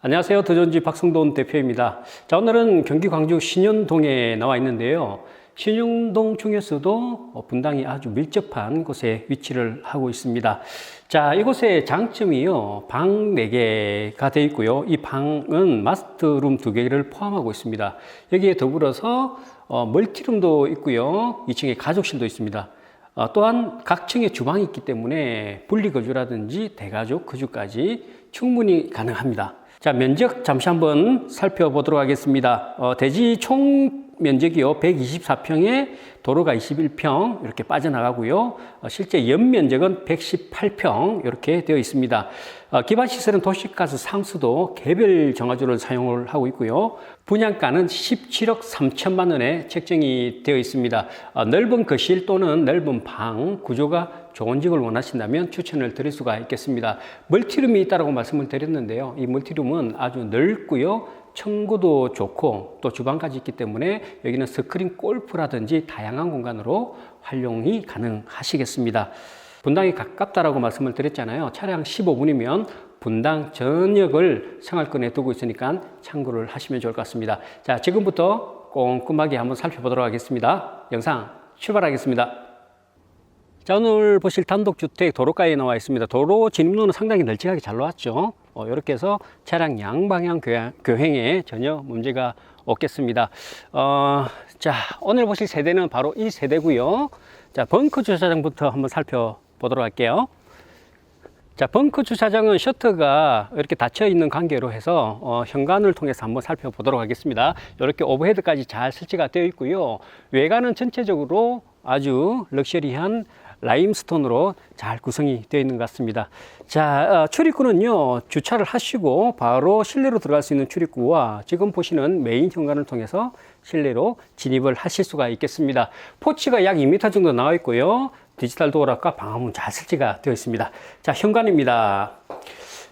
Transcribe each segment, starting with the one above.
안녕하세요. 더전지 박성돈 대표입니다. 자, 오늘은 경기 광주 신현동에 나와 있는데요. 신현동 중에서도 분당이 아주 밀접한 곳에 위치를 하고 있습니다. 자, 이곳의 장점이요. 방 4개가 되어 있고요. 이 방은 마스터룸 2개를 포함하고 있습니다. 여기에 더불어서 어, 멀티룸도 있고요. 2층에 가족실도 있습니다. 어, 또한 각 층에 주방이 있기 때문에 분리거주라든지 대가족 거주까지 충분히 가능합니다. 자, 면적 잠시 한번 살펴보도록 하겠습니다. 어, 대지 총 면적이요, 124평에 도로가 21평 이렇게 빠져나가고요. 어, 실제 연면적은 118평 이렇게 되어 있습니다. 어, 기반 시설은 도시가스 상수도 개별 정화조를 사용을 하고 있고요. 분양가는 17억 3천만 원에 책정이 되어 있습니다. 어, 넓은 거실 또는 넓은 방 구조가 좋은 집을 원하신다면 추천을 드릴 수가 있겠습니다. 멀티룸이 있다고 말씀을 드렸는데요. 이 멀티룸은 아주 넓고요. 청구도 좋고 또 주방까지 있기 때문에 여기는 스크린 골프라든지 다양한 공간으로 활용이 가능하시겠습니다. 분당이 가깝다라고 말씀을 드렸잖아요. 차량 15분이면 분당 전역을 생활권에 두고 있으니까 참고를 하시면 좋을 것 같습니다. 자, 지금부터 꼼꼼하게 한번 살펴보도록 하겠습니다. 영상 출발하겠습니다. 자, 오늘 보실 단독주택 도로가에 나와 있습니다. 도로 진입로는 상당히 널찍하게 잘 나왔죠. 어, 이렇게 해서 차량 양방향 교행, 교행에 전혀 문제가 없겠습니다. 어, 자, 오늘 보실 세대는 바로 이 세대고요. 자, 벙커 주차장부터 한번 살펴보도록 할게요. 자, 벙커 주차장은 셔터가 이렇게 닫혀 있는 관계로 해서 어, 현관을 통해서 한번 살펴보도록 하겠습니다. 이렇게 오버헤드까지 잘 설치가 되어 있고요. 외관은 전체적으로 아주 럭셔리한 라임스톤으로 잘 구성이 되어 있는 것 같습니다. 자, 어, 출입구는요, 주차를 하시고 바로 실내로 들어갈 수 있는 출입구와 지금 보시는 메인 현관을 통해서 실내로 진입을 하실 수가 있겠습니다. 포치가 약 2m 정도 나와 있고요. 디지털 도어락과 방화문 잘 설치가 되어 있습니다. 자, 현관입니다.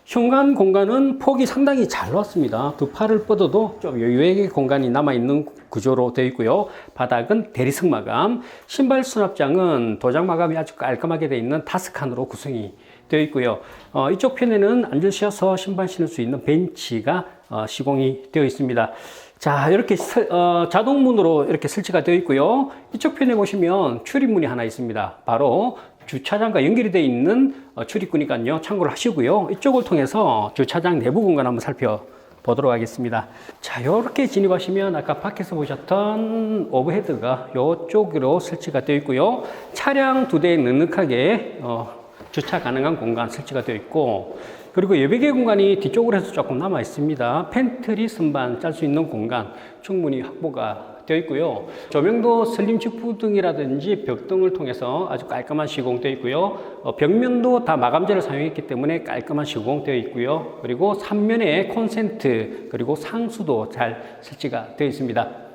현관 공간은 폭이 상당히 잘 나왔습니다. 두 팔을 뻗어도 좀 여유의 공간이 남아있는 구조로 되어 있고요. 바닥은 대리석 마감, 신발 수납장은 도장 마감이 아주 깔끔하게 되어 있는 다섯 칸으로 구성이 되어 있고요. 어, 이쪽 편에는 앉으셔서 신발 신을 수 있는 벤치가 어, 시공이 되어 있습니다. 자, 이렇게 서, 어, 자동문으로 이렇게 설치가 되어 있고요. 이쪽 편에 보시면 출입문이 하나 있습니다. 바로 주차장과 연결이 되어 있는 어, 출입구니까요. 참고를 하시고요. 이쪽을 통해서 주차장 내부 공간 한번 살펴보도록 하겠습니다. 자, 이렇게 진입하시면 아까 밖에서 보셨던 오버헤드가 이쪽으로 설치가 되어 있고요. 차량 두 대에 넉넉하게 어, 주차 가능한 공간 설치가 되어 있고 그리고 여백의 공간이 뒤쪽으로 해서 조금 남아 있습니다. 팬트리 선반 짤 수 있는 공간 충분히 확보가 되어 있고요. 조명도 슬림 직부 등이라든지 벽등을 통해서 아주 깔끔한 시공되어 있고요. 어, 벽면도 다 마감재를 사용했기 때문에 깔끔한 시공되어 있고요. 그리고 삼면에 콘센트 그리고 상수도 잘 설치가 되어 있습니다.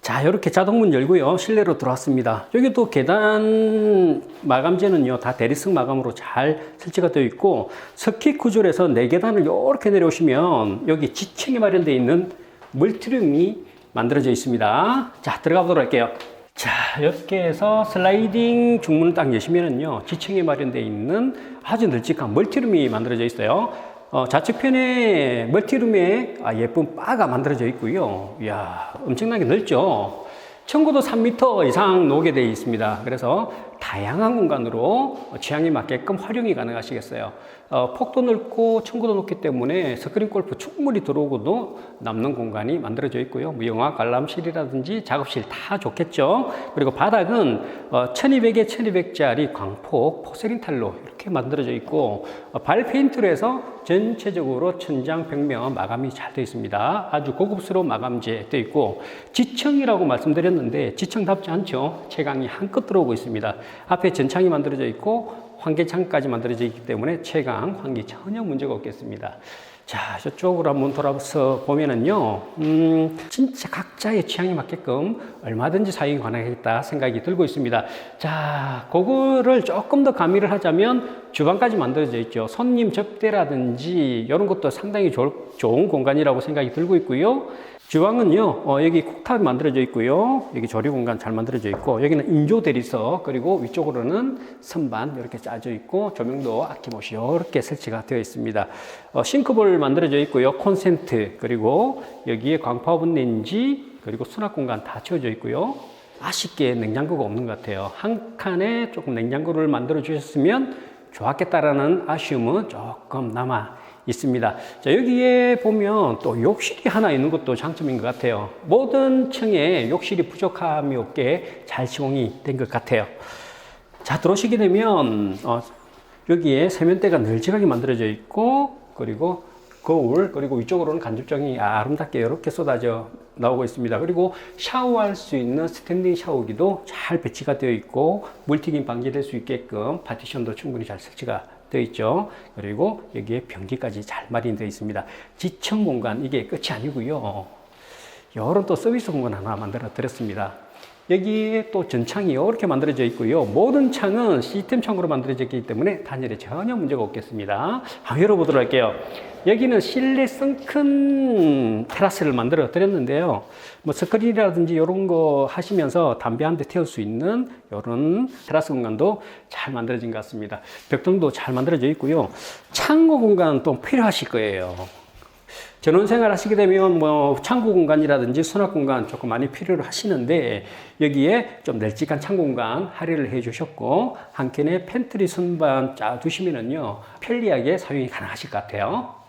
자, 이렇게 자동문 열고요. 실내로 들어왔습니다. 여기 또 계단 마감재는요, 다 대리석 마감으로 잘 설치가 되어 있고, 서킷 구조에서 네 계단을 이렇게 내려오시면, 여기 지층에 마련되어 있는 멀티룸이 만들어져 있습니다. 자, 들어가 보도록 할게요. 자, 이렇게 해서 슬라이딩 중문을 딱 여시면은요, 지층에 마련되어 있는 아주 널찍한 멀티룸이 만들어져 있어요. 어, 좌측편에 멀티룸에 아, 예쁜 바가 만들어져 있고요. 이야, 엄청나게 넓죠? 청구도 3m 이상 놓게 되어 있습니다. 그래서 다양한 공간으로 취향에 맞게끔 활용이 가능하시겠어요. 어, 폭도 넓고 청구도 높기 때문에 스크린 골프 충분히 들어오고도 남는 공간이 만들어져 있고요. 뭐 영화 관람실이라든지 작업실 다 좋겠죠. 그리고 바닥은 어, 1200에 1200짜리 광폭 포세린 탈로 이렇게 만들어져 있고 어, 발 페인트로 해서 전체적으로 천장 벽면 마감이 잘 되어 있습니다. 아주 고급스러운 마감재 되어 있고 지층이라고 말씀드렸는데 지층답지 않죠. 채광이 한껏 들어오고 있습니다. 앞에 전창이 만들어져 있고 환기창까지 만들어져 있기 때문에 채광, 환기 전혀 문제가 없겠습니다. 자, 저쪽으로 한번 돌아서 보면은요, 음, 진짜 각자의 취향에 맞게끔 얼마든지 사용이 가능하겠다 생각이 들고 있습니다. 자, 그거를 조금 더 가미를 하자면 주방까지 만들어져 있죠. 손님 접대라든지 이런 것도 상당히 좋, 좋은 공간이라고 생각이 들고 있고요. 주방은요, 어, 여기 쿡탑이 만들어져 있고요. 여기 조리 공간 잘 만들어져 있고, 여기는 인조 대리석, 그리고 위쪽으로는 선반 이렇게 짜져 있고, 조명도 아낌없이 이렇게 설치가 되어 있습니다. 어, 싱크볼 만들어져 있고요. 콘센트, 그리고 여기에 광파 오븐 렌지, 그리고 수납 공간 다 채워져 있고요. 아쉽게 냉장고가 없는 것 같아요. 한 칸에 조금 냉장고를 만들어 주셨으면 좋았겠다라는 아쉬움은 조금 남아 있습니다. 자, 여기에 보면 또 욕실이 하나 있는 것도 장점인 것 같아요. 모든 층에 욕실이 부족함이 없게 잘 시공이 된 것 같아요. 자, 들어오시게 되면, 어, 여기에 세면대가 널찍하게 만들어져 있고, 그리고 거울, 그리고 위쪽으로는 간접정이 아름답게 이렇게 쏟아져 나오고 있습니다. 그리고 샤워할 수 있는 스탠딩 샤워기도 잘 배치가 되어 있고, 물튀김 방지될 수 있게끔 파티션도 충분히 잘 설치가 되어 있죠. 그리고 여기에 변기까지 잘 마련되어 있습니다. 지청 공간, 이게 끝이 아니고요. 이런 또 서비스 공간 하나 만들어 드렸습니다. 여기에 또 전창이 이렇게 만들어져 있고요. 모든 창은 시스템 창으로 만들어져 있기 때문에 단열에 전혀 문제가 없겠습니다. 한번 열어보도록 할게요. 여기는 실내 썬큰 테라스를 만들어 드렸는데요. 뭐 스크린이라든지 이런 거 하시면서 담배 한 대 태울 수 있는 이런 테라스 공간도 잘 만들어진 것 같습니다. 벽등도 잘 만들어져 있고요. 창고 공간 또 필요하실 거예요. 전원 생활 하시게 되면 뭐 창고 공간이라든지 수납 공간 조금 많이 필요로 하시는데 여기에 좀 널찍한 창고 공간 할애를 해 주셨고 한 켠에 팬트리 선반 짜 두시면은요 편리하게 사용이 가능하실 것 같아요.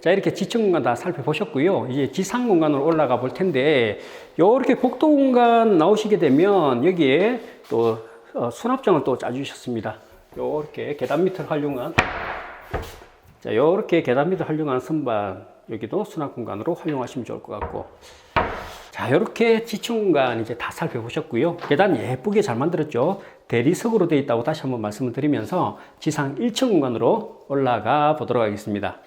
자 이렇게 지층 공간 다 살펴보셨고요. 이제 지상 공간으로 올라가 볼 텐데 이렇게 복도 공간 나오시게 되면 여기에 또 어, 수납장을 또 짜주셨습니다. 이렇게 계단 밑을 활용한 자 이렇게 계단 밑을 활용한 선반 여기도 수납 공간으로 활용하시면 좋을 것 같고 자 이렇게 지층 공간 이제 다 살펴보셨고요 계단 예쁘게 잘 만들었죠 대리석으로 되어 있다고 다시 한번 말씀을 드리면서 지상 1층 공간으로 올라가 보도록 하겠습니다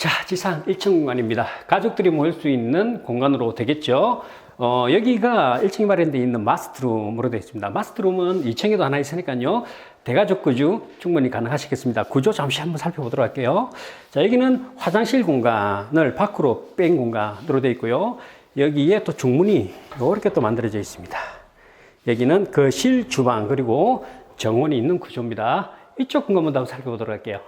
자 지상 1층 공간입니다 가족들이 모일 수 있는 공간으로 되겠죠 어, 여기가 1층에 마련되어 있는 마스터룸으로 되어 있습니다. 마스터룸은 2층에도 하나 있으니까요. 대가족 구조 충분히 가능하시겠습니다. 구조 잠시 한번 살펴보도록 할게요. 자, 여기는 화장실 공간을 밖으로 뺀 공간으로 되어 있고요. 여기에 또 중문이 이렇게 또 만들어져 있습니다. 여기는 거실, 주방, 그리고 정원이 있는 구조입니다. 이쪽 공간부터 한번 살펴보도록 할게요.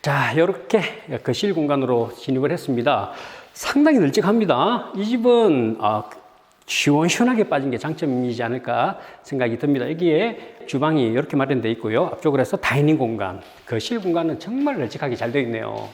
자, 이렇게 거실 공간으로 진입을 했습니다. 상당히 널찍합니다. 이 집은 어, 시원시원하게 빠진 게 장점이지 않을까 생각이 듭니다. 여기에 주방이 이렇게 마련되어 있고요. 앞쪽으로 해서 다이닝 공간, 거실 공간은 정말 널찍하게 잘 되어 있네요.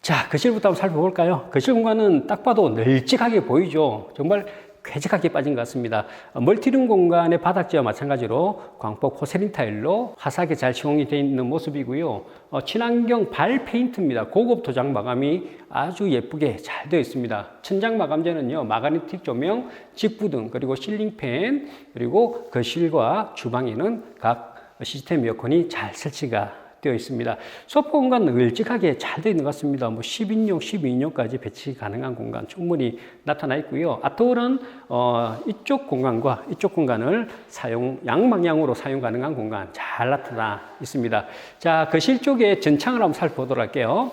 자, 거실부터 한번 살펴볼까요? 거실 공간은 딱 봐도 널찍하게 보이죠. 정말 쾌적하게 빠진 것 같습니다. 멀티룸 공간의 바닥재와 마찬가지로 광폭 포세린 타일로 화사하게 잘 시공이 되어 있는 모습이고요. 어, 친환경 발 페인트입니다. 고급 도장 마감이 아주 예쁘게 잘 되어 있습니다. 천장 마감재는요, 마가니틱 조명, 직부등, 그리고 실링팬, 그리고 거실과 주방에는 각 시스템 에어컨이 잘 설치가 되어 있습니다. 소파 공간 널찍하게 잘 되어 있는 것 같습니다. 뭐 10인용, 12인용까지 배치 가능한 공간 충분히 나타나 있고요. 아트홀은 어, 이쪽 공간과 이쪽 공간을 사용 양방향으로 사용 가능한 공간 잘 나타나 있습니다. 자, 거실 쪽에 전창을 한번 살펴보도록 할게요.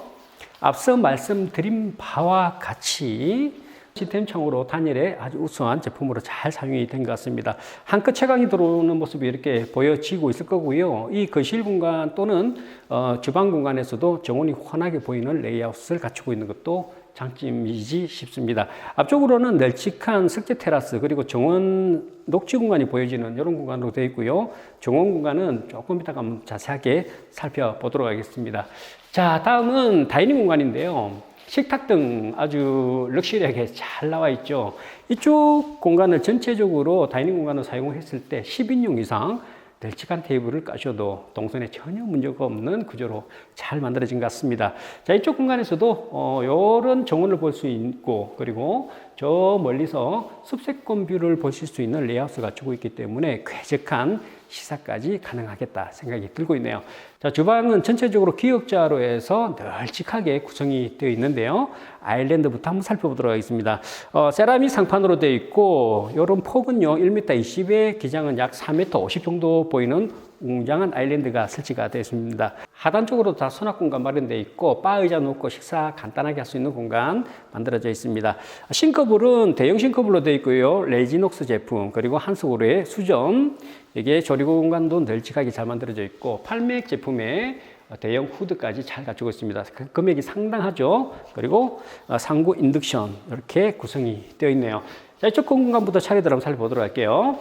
앞서 말씀드린 바와 같이 시스템창으로 단일에 아주 우수한 제품으로 잘 사용이 된 것 같습니다. 한끗 채광이 들어오는 모습이 이렇게 보여지고 있을 거고요. 이 거실 공간 또는 어, 주방 공간에서도 정원이 환하게 보이는 레이아웃을 갖추고 있는 것도 장점이지 싶습니다. 앞쪽으로는 널찍한 석재 테라스 그리고 정원 녹지 공간이 보여지는 이런 공간으로 되어 있고요. 정원 공간은 조금 이따가 한번 자세하게 살펴보도록 하겠습니다. 자, 다음은 다이닝 공간인데요. 식탁 등 아주 럭셔리하게 잘 나와 있죠. 이쪽 공간을 전체적으로 다이닝 공간으로 사용했을 때 10인용 이상 널찍한 테이블을 까셔도 동선에 전혀 문제가 없는 구조로 잘 만들어진 것 같습니다. 자, 이쪽 공간에서도 어, 이런 정원을 볼 수 있고 그리고 저 멀리서 숲세권 뷰를 보실 수 있는 레이아웃을 갖추고 있기 때문에 쾌적한 시사까지 가능하겠다 생각이 들고 있네요. 자, 주방은 전체적으로 기역자로 해서 널찍하게 구성이 되어 있는데요. 아일랜드부터 한번 살펴보도록 하겠습니다. 어, 세라믹 상판으로 되어 있고, 이런 폭은요, 1m 20에 기장은 약 3m 50 정도 보이는 웅장한 아일랜드가 설치가 되어 있습니다. 하단 쪽으로 다 수납 공간 마련되어 있고 바 의자 놓고 식사 간단하게 할 수 있는 공간 만들어져 있습니다. 싱크볼은 대형 싱크볼로 되어 있고요. 레지녹스 제품 그리고 한스고르의 수전 이게 조리 공간도 널찍하게 잘 만들어져 있고 팔맥 제품에 대형 후드까지 잘 갖추고 있습니다. 그 금액이 상당하죠. 그리고 어, 상부 인덕션 이렇게 구성이 되어 있네요. 자, 이쪽 공간부터 차례대로 한번 살펴보도록 할게요.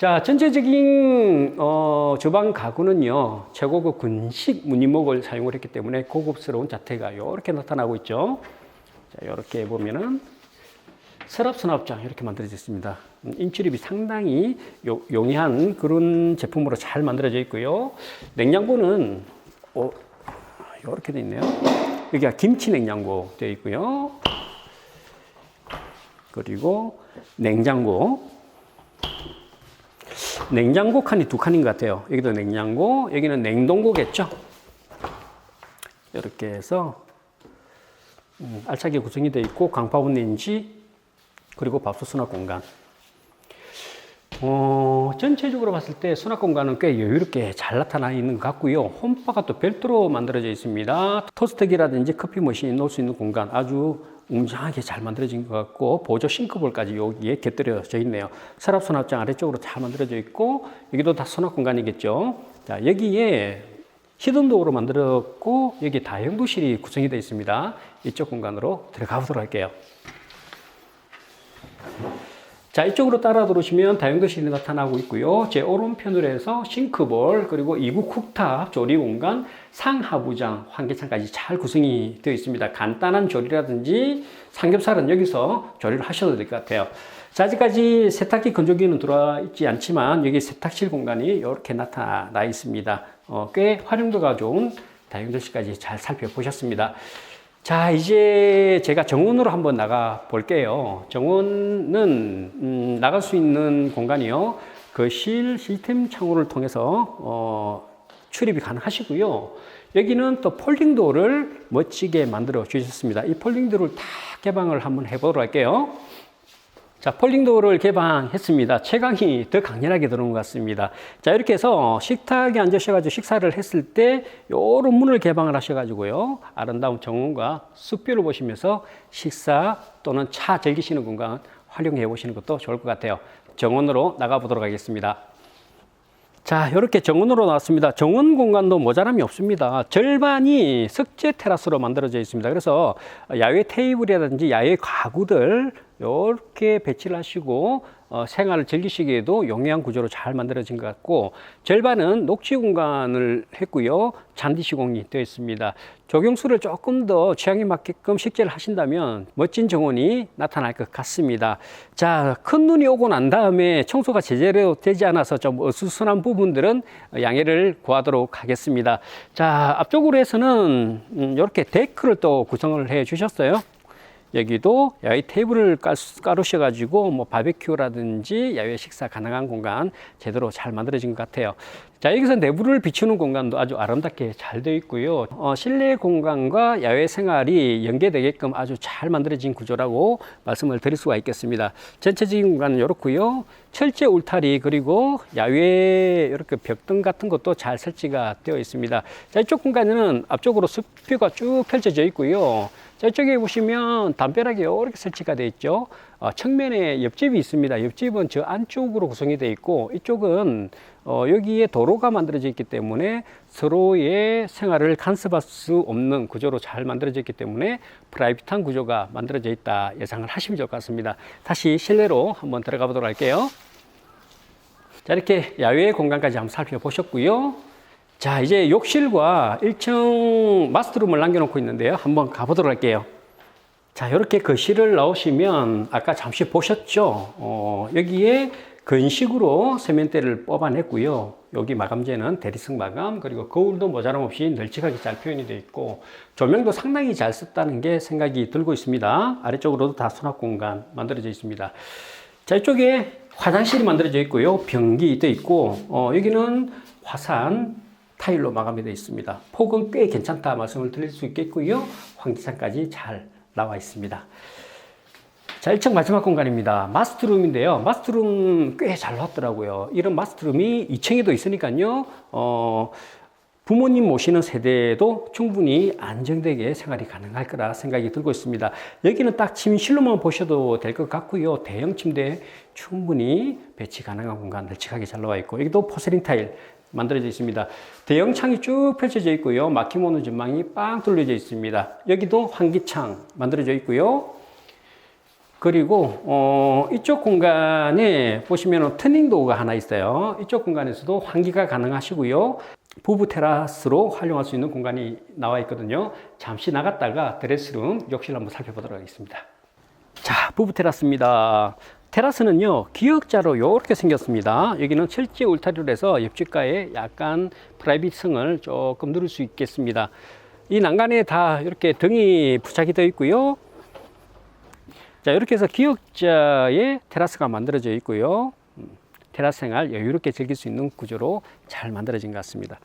자, 전체적인 어, 주방 가구는요 최고급 군식 무늬목을 사용을 했기 때문에 고급스러운 자태가 이렇게 나타나고 있죠. 자, 이렇게 보면은 서랍 수납장 이렇게 만들어져 있습니다. 음, 인출입이 상당히 요- 용이한 그런 제품으로 잘 만들어져 있고요. 냉장고는 어, 이렇게 돼 있네요. 여기가 김치 냉장고 되어 있고요. 그리고 냉장고. 냉장고 칸이 두 칸인 것 같아요. 여기도 냉장고, 여기는 냉동고겠죠. 이렇게 해서 음, 알차게 구성이 되어 있고 강파분 렌지 그리고 밥솥 수납 공간. 어, 전체적으로 봤을 때 수납 공간은 꽤 여유롭게 잘 나타나 있는 것 같고요. 홈바가 또 별도로 만들어져 있습니다. 토스트기라든지 커피 머신 놓을 수 있는 공간 아주 웅장하게 잘 만들어진 것 같고 보조 싱크볼까지 여기에 곁들여져 있네요. 서랍 수납장 아래쪽으로 잘 만들어져 있고 여기도 다 수납 공간이겠죠. 자 여기에 히든도어로 만들었고 여기 다용도실이 구성이 되어 있습니다. 이쪽 공간으로 들어가 보도록 할게요. 자, 이쪽으로 따라 들어오시면 다용도실이 나타나고 있고요. 제 오른편으로 해서 싱크볼, 그리고 이부 쿡탑, 조리 공간, 상하부장, 환기창까지 잘 구성이 되어 있습니다. 간단한 조리라든지 삼겹살은 여기서 조리를 하셔도 될 것 같아요. 자, 아직까지 세탁기 건조기는 들어와 있지 않지만 여기 세탁실 공간이 이렇게 나타나 있습니다. 어, 꽤 활용도가 좋은 다용도실까지 잘 살펴보셨습니다. 자, 이제 제가 정원으로 한번 나가 볼게요. 정원은 음, 나갈 수 있는 공간이요. 그실 시스템 창호를 통해서 어, 출입이 가능하시고요. 여기는 또 폴딩도어를 멋지게 만들어 주셨습니다. 이 폴딩도어를 다 개방을 한번 해보도록 할게요. 자, 폴딩도어를 개방했습니다. 채광이 더 강렬하게 들어온 것 같습니다. 자, 이렇게 해서 식탁에 앉으셔가지고 식사를 했을 때, 요런 문을 개방을 하셔가지고요. 아름다운 정원과 숲뷰를 보시면서 식사 또는 차 즐기시는 공간 활용해 보시는 것도 좋을 것 같아요. 정원으로 나가보도록 하겠습니다. 자, 이렇게 정원으로 나왔습니다. 정원 공간도 모자람이 없습니다. 절반이 석재 테라스로 만들어져 있습니다. 그래서 야외 테이블이라든지 야외 가구들 이렇게 배치를 하시고 어, 생활을 즐기시기에도 용이한 구조로 잘 만들어진 것 같고 절반은 녹지 공간을 했고요. 잔디 시공이 되어 있습니다. 조경수를 조금 더 취향에 맞게끔 식재를 하신다면 멋진 정원이 나타날 것 같습니다. 자, 큰 눈이 오고 난 다음에 청소가 제대로 되지 않아서 좀 어수선한 부분들은 양해를 구하도록 하겠습니다. 자, 앞쪽으로 해서는 음, 이렇게 데크를 또 구성을 해 주셨어요. 여기도 야외 테이블을 깔- 깔으셔가지고 뭐 바베큐라든지 야외 식사 가능한 공간 제대로 잘 만들어진 것 같아요. 자 여기서 내부를 비추는 공간도 아주 아름답게 잘 되어 있고요. 어, 실내 공간과 야외 생활이 연계되게끔 아주 잘 만들어진 구조라고 말씀을 드릴 수가 있겠습니다. 전체적인 공간은 이렇고요. 철제 울타리 그리고 야외 이렇게 벽등 같은 것도 잘 설치가 되어 있습니다. 자 이쪽 공간에는 앞쪽으로 숲뷰가 쭉 펼쳐져 있고요. 자, 이쪽에 보시면 담벼락이 이렇게 설치가 되어 있죠. 어, 측면에 옆집이 있습니다. 옆집은 저 안쪽으로 구성이 되어 있고 이쪽은 어, 여기에 도로가 만들어져 있기 때문에 서로의 생활을 간섭할 수 없는 구조로 잘 만들어져 있기 때문에 프라이빗한 구조가 만들어져 있다 예상을 하시면 좋을 것 같습니다. 다시 실내로 한번 들어가 보도록 할게요. 자, 이렇게 야외 공간까지 한번 살펴보셨고요. 자, 이제 욕실과 1층 마스터룸을 남겨놓고 있는데요. 한번 가보도록 할게요. 자, 이렇게 거실을 나오시면 아까 잠시 보셨죠? 어, 여기에 건식으로 세면대를 뽑아냈고요. 여기 마감재는 대리석 마감, 그리고 거울도 모자람 없이 널찍하게 잘 표현이 되어 있고, 조명도 상당히 잘 썼다는 게 생각이 들고 있습니다. 아래쪽으로도 다 수납 공간 만들어져 있습니다. 자, 이쪽에 화장실이 만들어져 있고요. 변기 되어 있고, 어, 여기는 화산 타일로 마감이 되어 있습니다. 폭은 꽤 괜찮다 말씀을 드릴 수 있겠고요. 환기창까지 잘 나와 있습니다. 자, 1층 마지막 공간입니다. 마스터룸인데요. 마스터룸 꽤 잘 나왔더라고요. 이런 마스터룸이 2층에도 있으니까요. 어, 부모님 모시는 세대도 충분히 안정되게 생활이 가능할 거라 생각이 들고 있습니다. 여기는 딱 침실로만 보셔도 될 것 같고요. 대형 침대 충분히 배치 가능한 공간 널찍하게 잘 나와 있고 여기도 포세린 타일 만들어져 있습니다. 대형 창이 쭉 펼쳐져 있고요. 막힘오는 전망이 빵 뚫려져 있습니다. 여기도 환기창 만들어져 있고요. 그리고 어, 이쪽 공간에 보시면 터닝도어가 하나 있어요. 이쪽 공간에서도 환기가 가능하시고요. 부부 테라스로 활용할 수 있는 공간이 나와 있거든요. 잠시 나갔다가 드레스룸, 욕실 한번 살펴보도록 하겠습니다. 자, 부부 테라스입니다. 테라스는요, 기역자로 이렇게 생겼습니다. 여기는 철제 울타리로 해서 옆집과의 약간 프라이빗성을 조금 누릴 수 있겠습니다. 이 난간에 다 이렇게 등이 부착이 되어 있고요. 자, 이렇게 해서 기역자의 테라스가 만들어져 있고요. 음, 테라스 생활 여유롭게 즐길 수 있는 구조로 잘 만들어진 것 같습니다.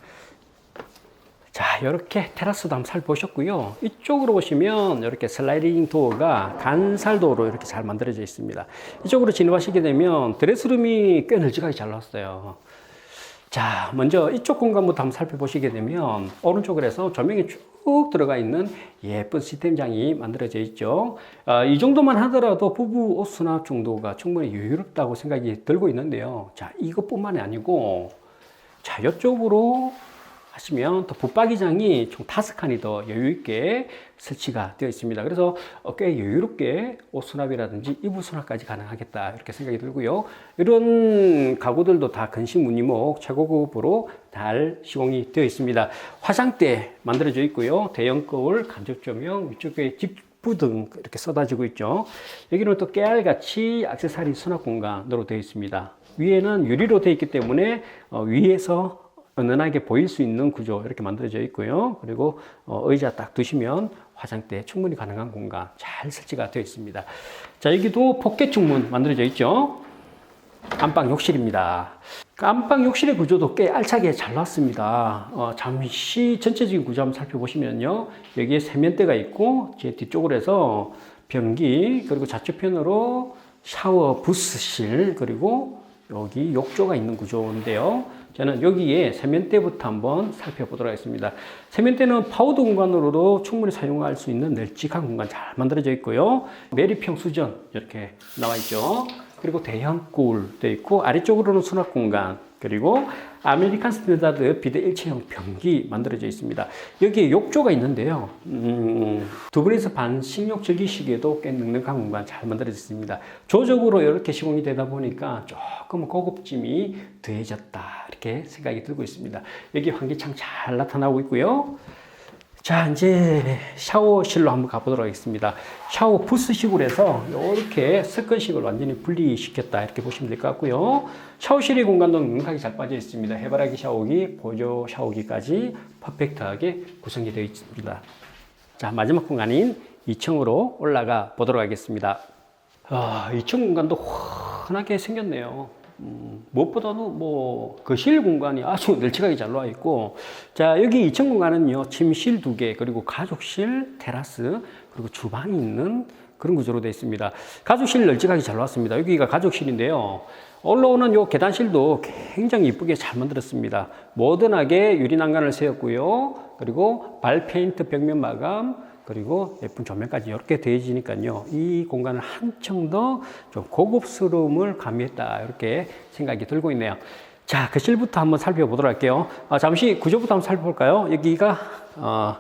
자, 이렇게 테라스도 한번 살펴보셨고요. 이쪽으로 보시면 이렇게 슬라이딩 도어가 간살도로 이렇게 잘 만들어져 있습니다. 이쪽으로 진입하시게 되면 드레스룸이 꽤 널찍하게 잘 나왔어요. 자, 먼저 이쪽 공간부터 한번 살펴보시게 되면 오른쪽으로 해서 조명이 쭉 들어가 있는 예쁜 시스템장이 만들어져 있죠. 아, 이 정도만 하더라도 부부 옷 수납 정도가 충분히 여유롭다고 생각이 들고 있는데요. 자, 이것뿐만이 아니고 자, 이쪽으로 하시면 더 붙박이장이 총 다섯 칸이 더 여유 있게 설치가 되어 있습니다. 그래서 어, 꽤 여유롭게 옷 수납이라든지 이불 수납까지 가능하겠다 이렇게 생각이 들고요. 이런 가구들도 다 근식 무늬목 최고급으로 잘 시공이 되어 있습니다. 화장대 만들어져 있고요. 대형 거울, 간접 조명, 위쪽에 집 부등 이렇게 쏟아지고 있죠. 여기는 또 깨알같이 액세서리 수납 공간으로 되어 있습니다. 위에는 유리로 되어 있기 때문에 어, 위에서 은은하게 보일 수 있는 구조 이렇게 만들어져 있고요. 그리고 어, 의자 딱 두시면 화장대 충분히 가능한 공간 잘 설치가 되어 있습니다. 자 여기도 포켓 중문 만들어져 있죠. 안방 욕실입니다. 그 안방 욕실의 구조도 꽤 알차게 잘 나왔습니다. 어, 잠시 전체적인 구조 한번 살펴보시면요. 여기에 세면대가 있고 제 뒤쪽으로 해서 변기 그리고 좌측편으로 샤워 부스실 그리고 여기 욕조가 있는 구조인데요. 저는 여기에 세면대부터 한번 살펴보도록 하겠습니다. 세면대는 파우더 공간으로도 충분히 사용할 수 있는 널찍한 공간 잘 만들어져 있고요. 메리평 수전 이렇게 나와 있죠. 그리고 대형 꿀 되어 있고 아래쪽으로는 수납 공간 그리고 아메리칸 스탠다드 비대 일체형 변기 만들어져 있습니다. 여기에 욕조가 있는데요. 음, 두 분이서 반 식욕 즐기시기에도 꽤 넉넉한 공간 잘 만들어져 있습니다. 조적으로 이렇게 시공이 되다 보니까 조금 고급짐이 더해졌다 이렇게 생각이 들고 있습니다. 여기 환기창 잘 나타나고 있고요. 자, 이제 샤워실로 한번 가보도록 하겠습니다. 샤워 부스식으로 해서 이렇게 습건식을 완전히 분리시켰다. 이렇게 보시면 될 것 같고요. 샤워실의 공간도 넉넉하게 잘 빠져 있습니다. 해바라기 샤워기, 보조 샤워기까지 퍼펙트하게 구성이 되어 있습니다. 자, 마지막 공간인 2층으로 올라가 보도록 하겠습니다. 아, 2층 공간도 환하게 생겼네요. 음, 무엇보다도 뭐 거실 공간이 아주 널찍하게 잘 나와 있고 자 여기 2층 공간은요 침실 두 개 그리고 가족실 테라스 그리고 주방이 있는 그런 구조로 되어 있습니다. 가족실 널찍하게 잘 나왔습니다. 여기가 가족실인데요. 올라오는 요 계단실도 굉장히 이쁘게 잘 만들었습니다. 모던하게 유리 난간을 세웠고요. 그리고 발 페인트 벽면 마감 그리고 예쁜 조명까지 이렇게 되어지니까요. 이 공간을 한층 더 좀 고급스러움을 가미했다. 이렇게 생각이 들고 있네요. 자, 거실부터 한번 살펴보도록 할게요. 아, 잠시 구조부터 한번 살펴볼까요? 여기가 어,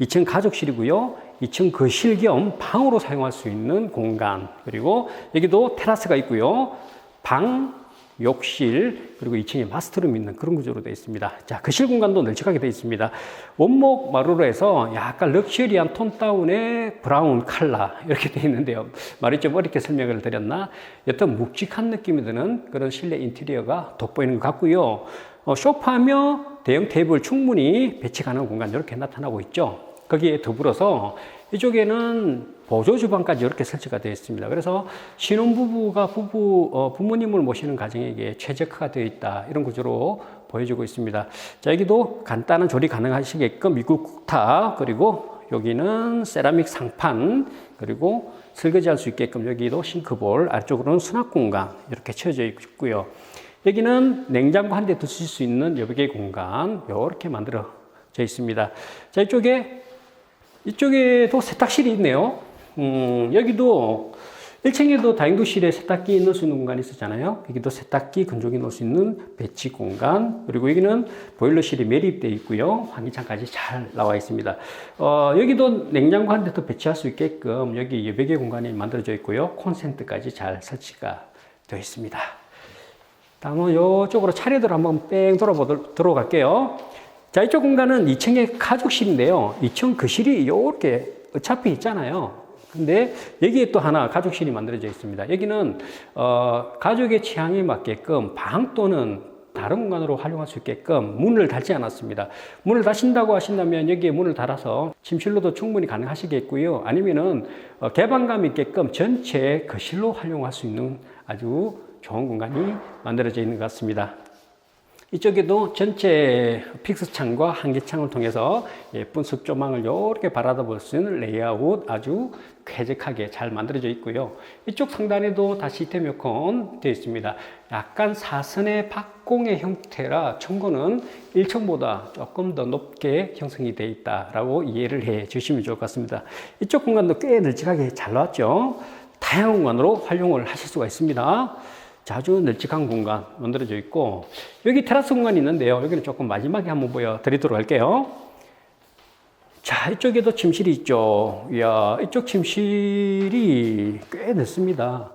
2층 가족실이고요. 2층 거실 겸 방으로 사용할 수 있는 공간. 그리고 여기도 테라스가 있고요. 방, 욕실 그리고 2층에 마스터룸 있는 그런 구조로 되어 있습니다. 자, 거실 공간도 널찍하게 되어 있습니다. 원목 마루로 해서 약간 럭셔리한 톤 다운의 브라운 칼라 이렇게 되어 있는데요. 말이 좀 어렵게 설명을 드렸나? 여튼 묵직한 느낌이 드는 그런 실내 인테리어가 돋보이는 것 같고요. 어, 소파며 대형 테이블 충분히 배치 가능한 공간 이렇게 나타나고 있죠. 거기에 더불어서 이쪽에는 보조 주방까지 이렇게 설치가 되어 있습니다. 그래서 신혼부부가 부부, 어, 부모님을 모시는 가정에게 최적화가 되어 있다. 이런 구조로 보여주고 있습니다. 자, 여기도 간단한 조리 가능하시게끔 미국 국타, 그리고 여기는 세라믹 상판 그리고 설거지 할 수 있게끔 여기도 싱크볼 아래쪽으로는 수납 공간 이렇게 쳐져 있고요. 여기는 냉장고 한 대 두실 수 있는 여백의 공간 이렇게 만들어져 있습니다. 자 이쪽에 이쪽에도 세탁실이 있네요. 음, 여기도 1층에도 다용도실에 세탁기 넣을 수 있는 공간이 있었잖아요. 여기도 세탁기, 건조기 넣을 수 있는 배치 공간, 그리고 여기는 보일러실이 매립되어 있고요. 환기창까지 잘 나와 있습니다. 어, 여기도 냉장고 한 대 더 배치할 수 있게끔 여기 여백의 공간이 만들어져 있고요. 콘센트까지 잘 설치가 되어 있습니다. 다음은 이쪽으로 차례대로 한번 뺑 돌아보도록 들어갈게요. 자, 이쪽 공간은 2층의 가족실인데요. 2층 거실이 이렇게 어차피 있잖아요. 근데 여기에 또 하나 가족실이 만들어져 있습니다. 여기는 어, 가족의 취향에 맞게끔 방 또는 다른 공간으로 활용할 수 있게끔 문을 닫지 않았습니다. 문을 닫신다고 하신다면 여기에 문을 달아서 침실로도 충분히 가능하시겠고요. 아니면은 어, 개방감 있게끔 전체 거실로 활용할 수 있는 아주 좋은 공간이 만들어져 있는 것 같습니다. 이쪽에도 전체 픽스 창과 한계창을 통해서 예쁜 습조망을 이렇게 바라다 볼 수 있는 레이아웃 아주 쾌적하게 잘 만들어져 있고요. 이쪽 상단에도 다 시스템 에어컨 되어 있습니다. 약간 사선의 박공의 형태라 청고는 1층보다 조금 더 높게 형성이 되어 있다라고 이해를 해 주시면 좋을 것 같습니다. 이쪽 공간도 꽤 널찍하게 잘 나왔죠. 다양한 공간으로 활용을 하실 수가 있습니다. 아주 널찍한 공간 만들어져 있고 여기 테라스 공간이 있는데요. 여기는 조금 마지막에 한번 보여드리도록 할게요. 자, 이쪽에도 침실이 있죠. 이야, 이쪽 침실이 꽤 넓습니다.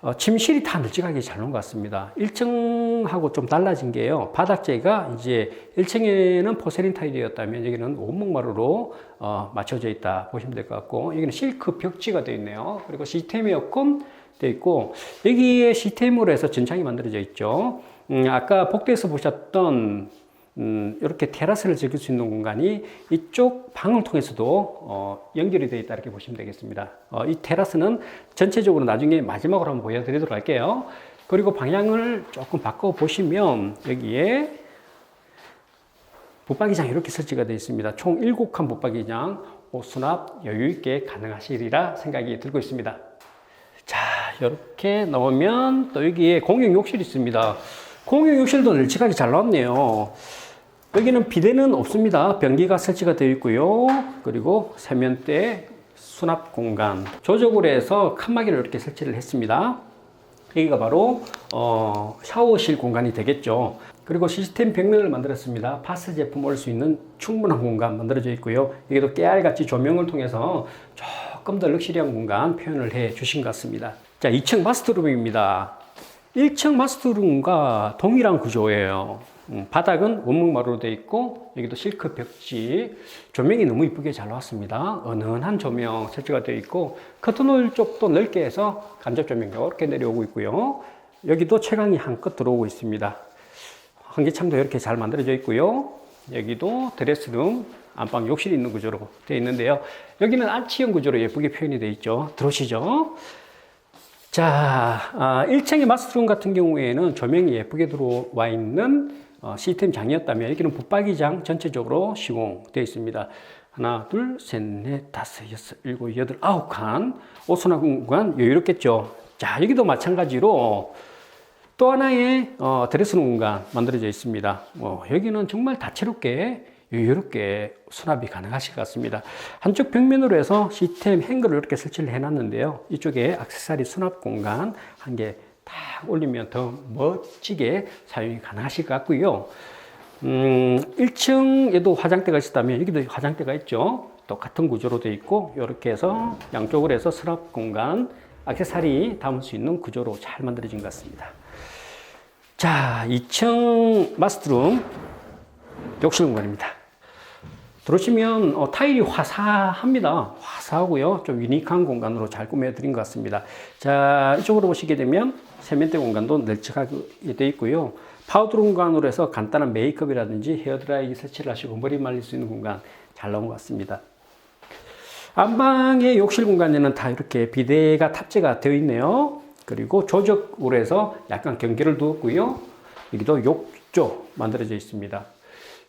어, 침실이 다 널찍하게 잘 놓은 것 같습니다. 1층하고 좀 달라진 게요. 바닥재가 이제 1층에는 포세린 타일이었다면 여기는 원목마루로 어, 맞춰져 있다 보시면 될 것 같고 여기는 실크 벽지가 되어 있네요. 그리고 시스템 에어컨 되어 있고 여기에 시스템으로 해서 전창이 만들어져 있죠. 음, 아까 복도에서 보셨던 음, 이렇게 테라스를 즐길 수 있는 공간이 이쪽 방을 통해서도 어, 연결이 되어 있다 이렇게 보시면 되겠습니다. 어, 이 테라스는 전체적으로 나중에 마지막으로 한번 보여드리도록 할게요. 그리고 방향을 조금 바꿔 보시면 여기에 붙박이장 이렇게 설치가 되어 있습니다. 총 7칸 붙박이장 옷 수납 여유 있게 가능하시리라 생각이 들고 있습니다. 자, 이렇게 나오면 또 여기에 공용 욕실이 있습니다. 공용 욕실도 널찍하게 잘 나왔네요. 여기는 비대는 없습니다. 변기가 설치가 되어 있고요. 그리고 세면대 수납 공간. 조적으로 해서 칸막이를 이렇게 설치를 했습니다. 여기가 바로 어, 샤워실 공간이 되겠죠. 그리고 시스템 벽면을 만들었습니다. 파스 제품 올 수 있는 충분한 공간 만들어져 있고요. 여기도 깨알같이 조명을 통해서 조금 더 럭셔리한 공간 표현을 해 주신 것 같습니다. 자, 2층 마스터룸입니다. 1층 마스터룸과 동일한 구조예요. 음, 바닥은 원목 마루로 되어 있고 여기도 실크 벽지 조명이 너무 이쁘게 잘 나왔습니다. 은은한 조명 설치가 되어 있고 커튼홀 쪽도 넓게 해서 간접 조명이 이렇게 내려오고 있고요. 여기도 채광이 한껏 들어오고 있습니다. 환기창도 이렇게 잘 만들어져 있고요. 여기도 드레스룸 안방 욕실이 있는 구조로 되어 있는데요. 여기는 아치형 구조로 예쁘게 표현이 되어 있죠. 들어오시죠. 자, 아, 1층의 마스터룸 같은 경우에는 조명이 예쁘게 들어와 있는 어, 시스템 장이었다면 여기는 붙박이장 전체적으로 시공되어 있습니다. 하나, 둘, 셋, 넷, 다섯, 여섯, 일곱, 여덟, 아홉 칸 오수나 공간 여유롭겠죠. 자, 여기도 마찬가지로 또 하나의 어, 드레스룸 공간 만들어져 있습니다. 뭐, 여기는 정말 다채롭게 여유롭게 수납이 가능하실 것 같습니다. 한쪽 벽면으로 해서 시스템 행거를 이렇게 설치를 해놨는데요. 이쪽에 액세서리 수납 공간 한 개 딱 올리면 더 멋지게 사용이 가능하실 것 같고요. 음, 1층에도 화장대가 있었다면 여기도 화장대가 있죠. 똑같은 구조로 되어 있고 이렇게 해서 양쪽으로 해서 수납 공간, 액세서리 담을 수 있는 구조로 잘 만들어진 것 같습니다. 자, 2층 마스터룸 욕실 공간입니다. 들어오시면 어, 타일이 화사합니다. 화사하고요. 좀 유니크한 공간으로 잘 꾸며드린 것 같습니다. 자, 이쪽으로 보시게 되면 세면대 공간도 널찍하게 되어 있고요. 파우더 공간으로 해서 간단한 메이크업이라든지 헤어드라이기 설치를 하시고 머리 말릴 수 있는 공간 잘 나온 것 같습니다. 안방의 욕실 공간에는 다 이렇게 비데가 탑재가 되어 있네요. 그리고 조적으로 해서 약간 경계를 두었고요. 여기도 욕조 만들어져 있습니다.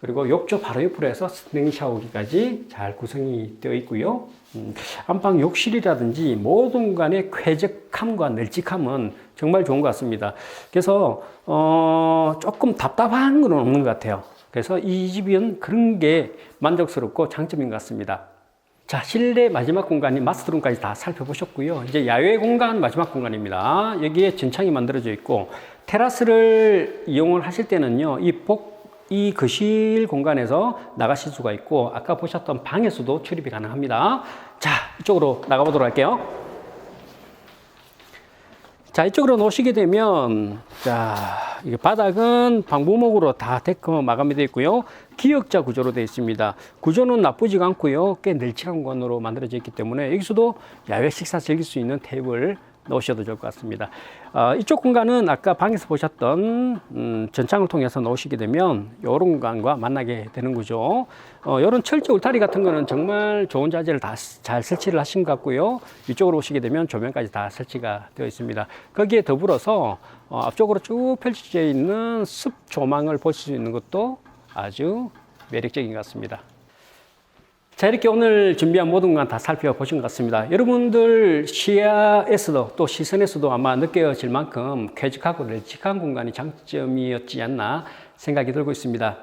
그리고 욕조 바로 옆으로 해서 스탠 샤워기까지 잘 구성이 되어 있고요. 음, 안방 욕실이라든지 모든 공간의 쾌적함과 널찍함은 정말 좋은 것 같습니다. 그래서 어, 조금 답답한 건 없는 것 같아요. 그래서 이 집은 그런 게 만족스럽고 장점인 것 같습니다. 자, 실내 마지막 공간이 마스터룸까지 다 살펴보셨고요. 이제 야외 공간 마지막 공간입니다. 여기에 전창이 만들어져 있고 테라스를 이용을 하실 때는요. 이 복, 이 거실 공간에서 나가실 수가 있고 아까 보셨던 방에서도 출입이 가능합니다. 자, 이쪽으로 나가보도록 할게요. 자, 이쪽으로 놓으시게 되면, 자, 이게 바닥은 방부목으로 다 데커 마감이 되어 있고요. 기역자 구조로 되어 있습니다. 구조는 나쁘지가 않고요. 꽤 널찍한 공간으로 만들어져 있기 때문에 여기서도 야외 식사 즐길 수 있는 테이블 놓으셔도 좋을 것 같습니다. 어, 이쪽 공간은 아까 방에서 보셨던 음, 전창을 통해서 놓으시게 되면 이런 공간과 만나게 되는 거죠. 어, 이런 철제 울타리 같은 거는 정말 좋은 자재를 다 잘 설치를 하신 것 같고요. 이쪽으로 오시게 되면 조명까지 다 설치가 되어 있습니다. 거기에 더불어서 어, 앞쪽으로 쭉 펼쳐져 있는 습 조망을 볼 수 있는 것도 아주 매력적인 것 같습니다. 자, 이렇게 오늘 준비한 모든 공간 다 살펴보신 것 같습니다. 여러분들 시야에서도 또 시선에서도 아마 느껴질 만큼 쾌적하고 널찍한 공간이 장점이었지 않나 생각이 들고 있습니다.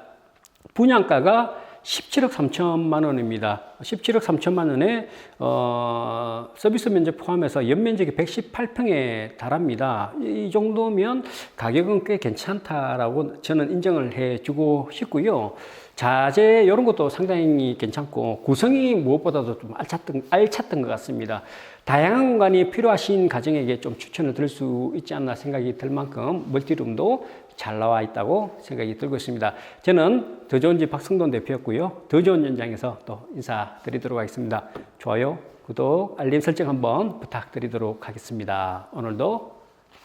분양가가 17억 3천만 원입니다. 17억 3천만 원에 어, 서비스 면적 포함해서 연면적이 118평에 달합니다. 이 정도면 가격은 꽤 괜찮다라고 저는 인정을 해주고 싶고요. 자재 이런 것도 상당히 괜찮고 구성이 무엇보다도 좀 알찼던, 알찼던 것 같습니다. 다양한 공간이 필요하신 가정에게 좀 추천을 드릴 수 있지 않나 생각이 들 만큼 멀티룸도 잘 나와 있다고 생각이 들고 있습니다. 저는 더 좋은 집 박성돈 대표였고요. 더 좋은 현장에서 또 인사드리도록 하겠습니다. 좋아요, 구독, 알림 설정 한번 부탁드리도록 하겠습니다. 오늘도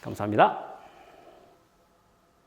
감사합니다.